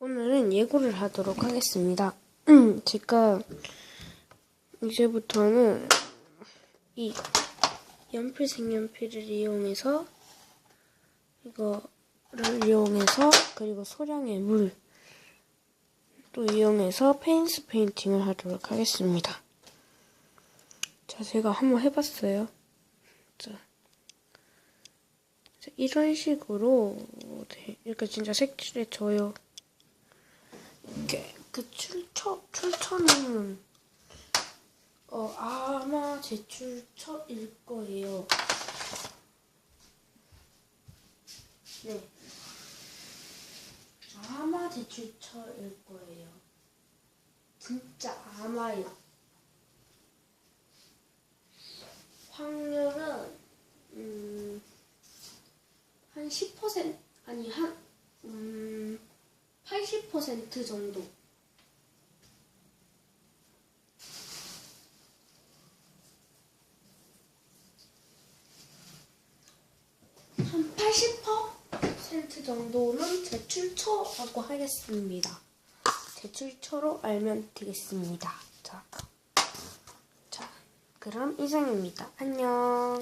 오늘은 예고를 하도록 하겠습니다. 제가 이제부터는 이 연필 색연필을 이용해서 이거를 이용해서 그리고 소량의 물 또 이용해서 페인스 페인팅을 하도록 하겠습니다. 자, 제가 한번 해봤어요. 자, 자, 이런 식으로 네, 이렇게 진짜 색칠해 줘요. 이렇게 그 출처 출처는 어 아마 제 출처일 거예요. 네. 아마 제 출처일 거예요. 진짜 아마요. 확률은 음, 한 10% 아니 한 음, 80% 정도. 한 80% 정도는 제 출처라고 하겠습니다. 제 출처로 알면 되겠습니다. 자, 자, 그럼 이상입니다. 안녕.